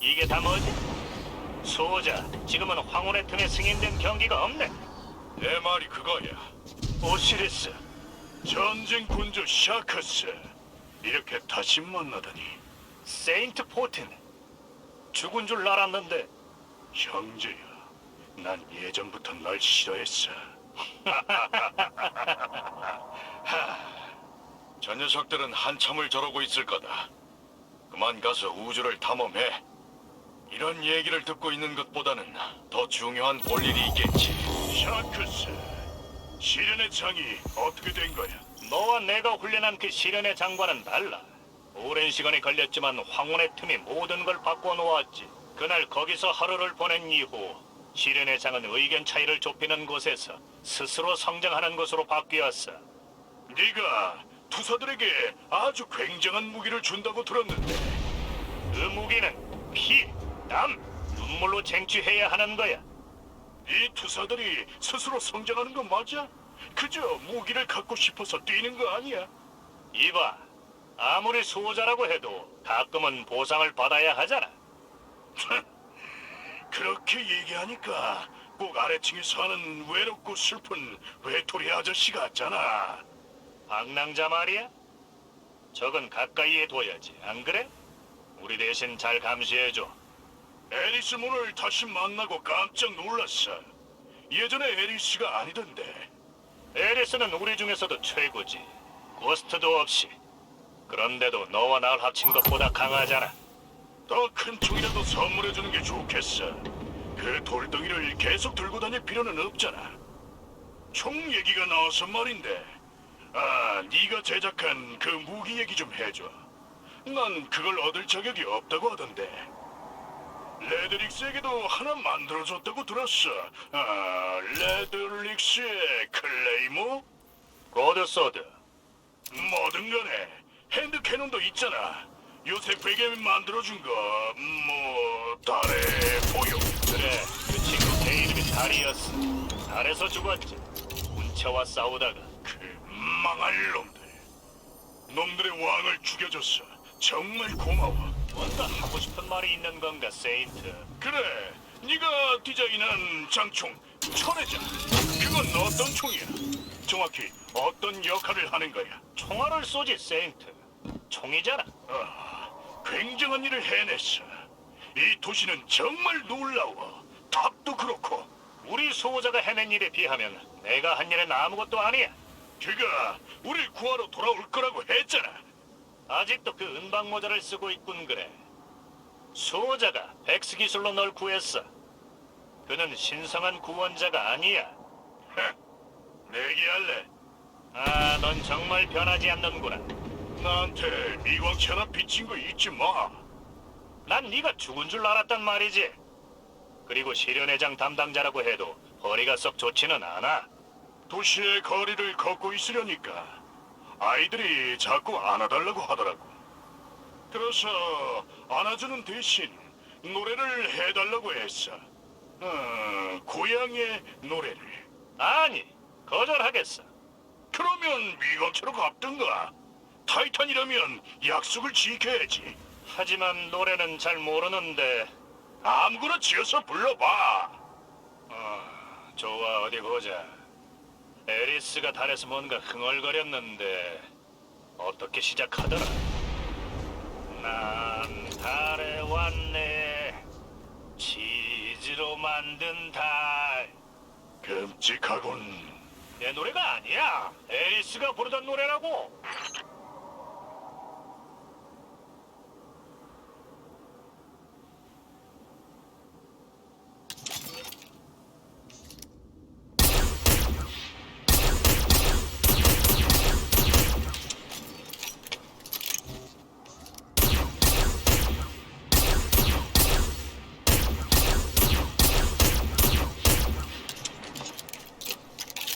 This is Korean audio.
이게 다 뭐지? 소자, 지금은 황혼의 틈에 승인된 경기가 없네. 내 말이 그거야. 오시리스, 전쟁 군주 샤크스. 이렇게 다시 만나다니. 세인트 포틴. 죽은 줄 알았는데 형제야. 난 예전부터 널 싫어했어. 저 녀석들은 한참을 저러고 있을 거다. 그만 가서 우주를 탐험해. 이런 얘기를 듣고 있는 것보다는 더 중요한 볼 일이 있겠지. 샤크스, 시련의 장이 어떻게 된 거야? 너와 내가 훈련한 그 시련의 장과는 달라. 오랜 시간이 걸렸지만 황혼의 틈이 모든 걸 바꿔 놓았지. 그날 거기서 하루를 보낸 이후 시련의 장은 의견 차이를 좁히는 곳에서 스스로 성장하는 곳으로 바뀌었어. 네가 투사들에게 아주 굉장한 무기를 준다고 들었는데 그 무기는 피, 땀, 눈물로 쟁취해야 하는 거야. 이 투사들이 스스로 성장하는 거 맞아? 그저 무기를 갖고 싶어서 뛰는 거 아니야? 이봐, 아무리 수호자라고 해도 가끔은 보상을 받아야 하잖아. 그렇게 얘기하니까 꼭 아래층에 사는 외롭고 슬픈 외톨이 아저씨 같잖아. 방랑자 말이야? 적은 가까이에 둬야지, 안 그래? 우리 대신 잘 감시해줘. 에리스 문을 다시 만나고 깜짝 놀랐어. 예전에 에리스가 아니던데. 에리스는 우리 중에서도 최고지. 고스트도 없이. 그런데도 너와 날 합친 것보다 강하잖아. 더 큰 총이라도 선물해 주는 게 좋겠어. 그 돌덩이를 계속 들고 다닐 필요는 없잖아. 총 얘기가 나와서 말인데, 아, 네가 제작한 그 무기 얘기 좀 해줘. 난 그걸 얻을 자격이 없다고 하던데. 레드릭스에게도 하나 만들어줬다고 들었어. 아, 레드릭스의 클레이모? 고드소드. 뭐든 간에 핸드 캐논도 있잖아. 요새 베개 만들어준 거, 뭐, 달의 보용. 그래, 그 친구 내 이름이 달이었어. 달에서 죽었지. 운체와 싸우다가. 그 망할 놈들. 놈들의 왕을 죽여줬어. 정말 고마워. 뭔가 하고 싶은 말이 있는 건가, 세인트? 그래, 네가 디자인한 장총 천혜장. 그건 어떤 총이야? 정확히 어떤 역할을 하는 거야? 총알을 쏘지, 세인트. 총이잖아. 아, 굉장한 일을 해냈어. 이 도시는 정말 놀라워. 탑도 그렇고. 우리 수호자가 해낸 일에 비하면 내가 한 일은 아무것도 아니야. 그가 우릴 구하러 돌아올 거라고 했잖아. 아직도 그 은방 모자를 쓰고 있군 그래. 수호자가 백스 기술로 널 구했어. 그는 신성한 구원자가 아니야. 내기할래. 아, 넌 정말 변하지 않는구나. 나한테 미광치 하나 비친 거 잊지 마. 난 네가 죽은 줄 알았단 말이지. 그리고 시련회장 담당자라고 해도 허리가 썩 좋지는 않아. 도시의 거리를 걷고 있으려니까 아이들이 자꾸 안아달라고 하더라고. 그래서 안아주는 대신 노래를 해달라고 했어. 어, 고향의 노래를. 아니, 거절하겠어. 그러면 미광처럼 갚든가. 타이탄이라면 약속을 지켜야지. 하지만 노래는 잘 모르는데. 아무거나 지어서 불러봐. 어, 좋아, 어디 보자. 에리스가 달에서 뭔가 흥얼거렸는데 어떻게 시작하더라? 난 달에 왔네. 치즈로 만든 달. 끔찍하군. 내 노래가 아니야. 에리스가 부르던 노래라고.